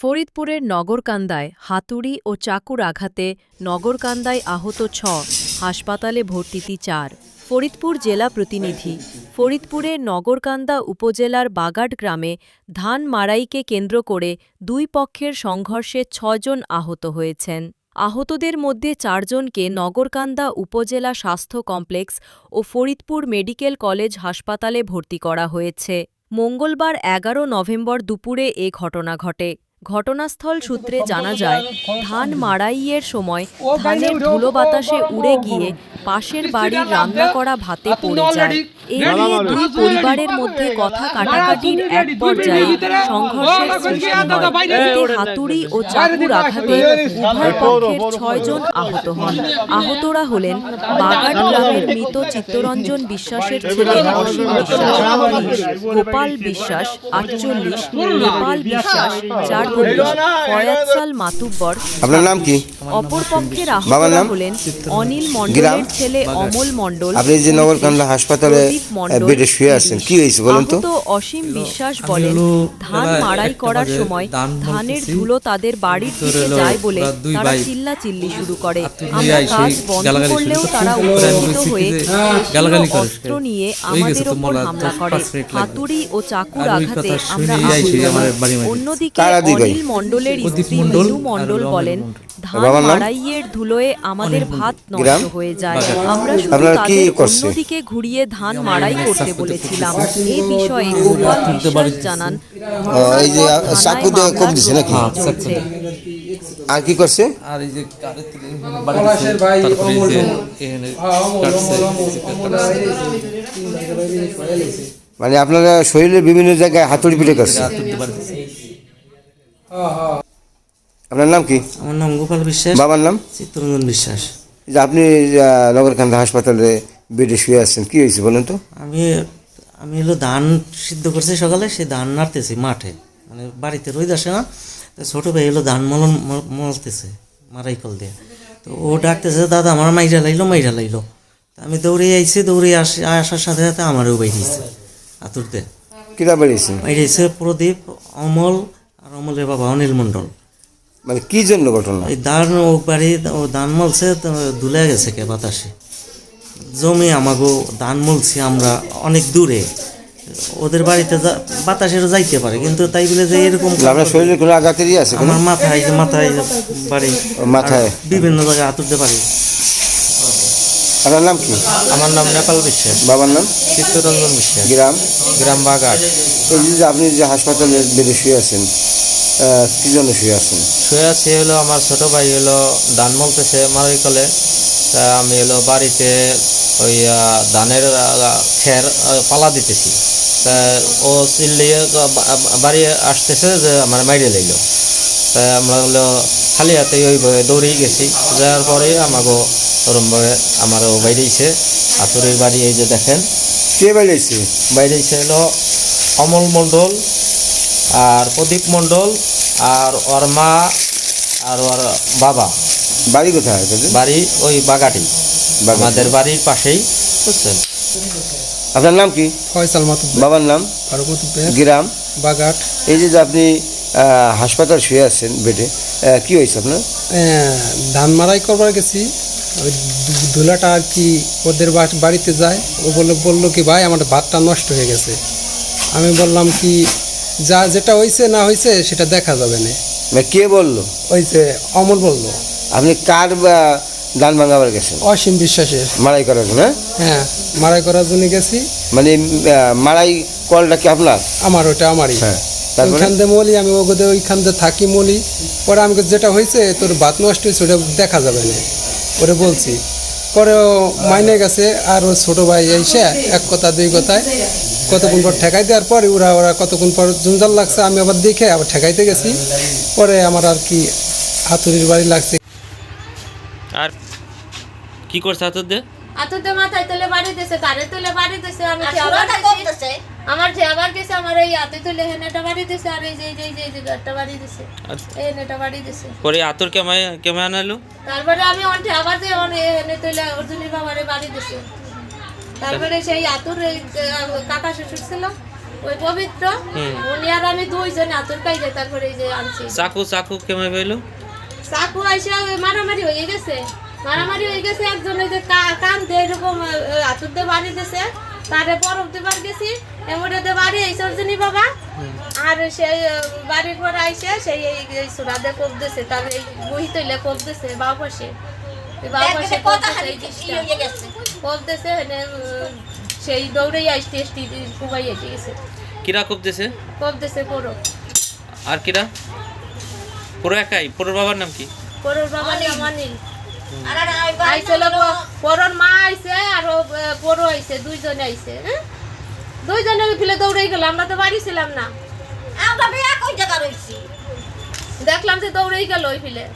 ফরিদপুরের নগরকান্দায় হাতুড়ি ও চাকুর আঘাতে নগরকান্দায় আহত ছ, হাসপাতালে ভর্তিতি চার। ফরিদপুর জেলা প্রতিনিধি, ফরিদপুরে নগরকান্দা উপজেলার বাগাট গ্রামে ধান মারাইকে কেন্দ্র করে দুই পক্ষের সংঘর্ষে ছজন আহত হয়েছেন। আহতদের মধ্যে চারজনকে নগরকান্দা উপজেলা স্বাস্থ্য কমপ্লেক্স ও ফরিদপুর মেডিকেল কলেজ হাসপাতালে ভর্তি করা হয়েছে। মঙ্গলবার এগারো নভেম্বর দুপুরে এ ঘটনা ঘটে। ঘটনাস্থল সূত্রে জানা যায় ধান মাড়াইয়ের সময় ধানের ধুলো বাতাসে উড়ে গিয়ে পাশের বাড়ির রান্না করা ভাতে পড়ে যায় এ নিয়ে দুই পরিবারের মধ্যে কথা কাটাকাটির এক পর্যায়ে সংঘর্ষের সৃষ্টি হয় এতে হাতুড়ি ও চাকুর আঘাতে উভয় পক্ষের ছয়জন আহত হন আহতরা হলেন বাগাট গ্রামের মৃত চিত্তরঞ্জন বিশ্বাসের ছেলে অসীম বিশ্বাস গোপাল বিশ্বাস আটচল্লিশ নেপাল বিশ্বাস চারচল্লিশ ফয়াজসাল মাতুব্বর। আপনার নাম কি? অপর পক্ষের বাবার নাম? হলেন অনিল মণ্ডলের ছেলে অমল মণ্ডল। আপনি যে নগরকান্দা হাসপাতালে বেডে শুয়ে আছেন কি হয়েছে বলেন তো? অসীম বিশ্বাস বলেন ধান মাড়াই করার সময় ধানের ধুলো তাদের বাড়ির দিকে যায় বলে তারা চিল্লা চিল্লি শুরু করে। আমরা কাজ বন্ধ করলেও তারা উত্তেজিত হয়ে যে, দেশীয় গালাগালি করে। অস্ত্র নিয়ে আমাদের হামলা করে। হাতুড়ি ও চাকুর আঘাতে আমরা। অন্যদিকে? অনিল মণ্ডলের স্ত্রী মণ্ডল মিলু মণ্ডল বলেন ধান মাড়াইয়ের ধুলোয় আমাদের ভাত? নষ্ট হয়ে যায়। আমরা শুধু তাদের অন্যদিকে ঘুরিয়ে ধান মাড়াই করতে বলেছিলাম। এই বিষয়ে গোপাল বিশ্বাস জানান এই যে আ, চাকু দিয়ে কোপ দিছে নাকি? হ্যাঁ। আর কি করছে? আর এই যে মানে আপনারা শরীরের বিভিন্ন জায়গায় হাতুড়ি পিটে করছে রাত উঠতে বাড়ি দিছে। আপনার নাম কি? আমার নাম গোপাল বিশ্বাস। বাবার নাম? চিত্তরঞ্জন বিশ্বাস। যে আপনি নগরকান্দা হাসপাতালে বেডে শুয়ে আছেন কি হয়েছে বলেন তো? আমি আমি হলো ধান সিদ্ধ করছি সকালে সেই ধান নাড়তেছি মাঠে। মানে বাড়িতে রোদ আসে না ছোটো ভাই হলো ধান মলন মল- মলতেছে মারাই কল দিয়ে। তো ও ডাকতেছে দাদা আমার মাইরা লাইলো মাইরা লাইলো। তা আমি দৌড়ে আইছি দৌড়ে আসি আসার সাথে সাথে আমারও বাইরেছে আতুরতে। কিরা বেরিয়েছেন বাইরেছে প্রদীপ অমল আর বাবা অনিল মণ্ডল। মানে কি জন্য ঘটনা? ওই ধান ও বাড়ি ও ধান মলছে তো দুলে গেছে কে বাতাসে। জমি আমাগো ধান মলছি আমরা অনেক দূরে। ওদের বাড়িতে যা- বাতাসের যাইতে পারে কিন্তু তাই বলে যে এরকম আপনার শরীরে কোনো আঘাতেরই আছে আমার মাথায় মাথায় বাড়ি। মাথায়? বিভিন্ন জায়গায় আতুরতে পারি আপনার নাম কি? আমার নাম নেপাল বিশ্বাস। বাবার নাম? চিত্তরঞ্জন বিশ্বাস। গ্রাম? গ্রাম বাগাট। এই যে আপনি যে হাসপাতালে বেডে শুয়ে আছেন আহ, কি জন্য শুয়ে আছেন? শুয়ে আছি হলো আমার ছোট ভাই হলো ধান মলতেছে মারাই কলে তা আমি হলো বাড়িতে ওই ধানের খের পালা দিতেছি। তা ও চিল্লিয়ে বাড়ি আসতেছে যে আমার মাইরে লইল। তা আমরা হলো খালি হাতে ওই দৌড়েই গেছি। যাওয়ার পরে আমাকে ওরমভাবে আমারও বাইরেছে আতুরের বাড়ি এই যে দেখেন। কে বেরিয়েছে বাইরেছে হলো অমল মণ্ডল। আর প্রদীপ মণ্ডল আর ওর মা আর ওর বাবা। বাড়ি কোথায়? বাড়ি ওই বাগাটি। আমাদের বাড়ির পাশেই বুঝছেন? আপনার নাম কি? ফয়সাল মাতুব বাবার নাম? ফারুক গ্রাম? বাগাট। এই যে যে আপনি হাসপাতাল শুয়ে আছেন বেডে কি হয়েছে আপনার? ধান মারাই করবার গেছি। ওই দুলাটা আর কি ওদের বা- বাড়িতে যায়। ও বলল বলল কি ভাই আমার ভাতটা নষ্ট হয়ে গেছে। আমি বললাম কি যা যেটা হয়েছে না হয়েছে সেটা দেখা যাবে না। কে বলল? ওই যে অমল বলল। আপনি কার বা, দান ভাঙাবার গেছেন? অসীম বিশ্বাসের। মারাই করার জন্য হ্যাঁ? হ্যাঁ মারাই করার জন্য গেছি। মানে মারাই কলটা কি আপনার? আমার ওটা আমারই। হ্যাঁ ওইখান দিয়ে মলি আমি ওগোদে ওইখান দিয়ে থাকি মলি। পরে আমি বলছি, যেটা হয়েছে তোর ভাত নষ্ট হয়েছে ওটা দেখা যাবে না। ওরে বলছি। পরে মাইনে গেছে আর ওর ছোটো ভাই এসে এক কথা দুই কথায় কতক্ষণ পর ঠেকাই দেওয়ার পরে ওরা ওরা কতক্ষণ পর জঞ্জাল লাগছে আমি আবার দেখে আবার ঠেকাইতে গেছি। পরে আমার আর কি হাতুড়ির বাড়ি লাগছে। আর কি করছে হাতুর দিয়ে মাথায় তুলে বাড়ি দিছে কারে তুলে বাড়ি দিছে আমি আবার আমার যে আবার গেছে আমার এই হাতে তুলে হেনেটা বাড়ি দিছে আর এই যে যে যে এই যে বাড়ি দিছে। এই হেনেটা বাড়ি দিছে। পরে আতুর কেমন কেমন আনালো? তারপরে আমি আবার যে অনে হেনে তুলে অর্জুনের বাবারে বাড়ি দিছে। তারপরে সেই আতুর এই কাকা শ্বশুর ছিল ওই পবিত্র। উনি আর আমি দুইজন আতুর কাইজে তারপরে এই যে আনছি। চাকু চাকু কেমন পাইলো চাকু আইসা মারামারি হয়ে গেছে। মারামারি হয়ে গেছে একজন ওই যে কান দিয়ে এরকম আতুর দিয়ে বাড়ি দিছে। তারে বরফ দিবার গেছি এমনটাতে বাড়ি আইসে অর্জনী বাবা। আর সেই বাড়ির পর আইসে সেই এই এই সুরাদে কোপ দিছে তার এই বহি তৈলে কোপ দিছে বাউ পাশে এনে, উম, সেই এসে গেছে। কিরা কোপ আর কিরা? পুরো একাই? পুরোর বাবার নাম কি? পরোর বাবা নাম অনিল। আইছিল পরর মা আইছে আর ও, আহ, আইছে দুইজনে আইছে হ্যাঁ? দুইজনে ফিলে দৌড়াই গেল আমরা তো বাড়ি ছিলাম না। দেখলাম যে দৌড়াই গেল ওই ফিলে।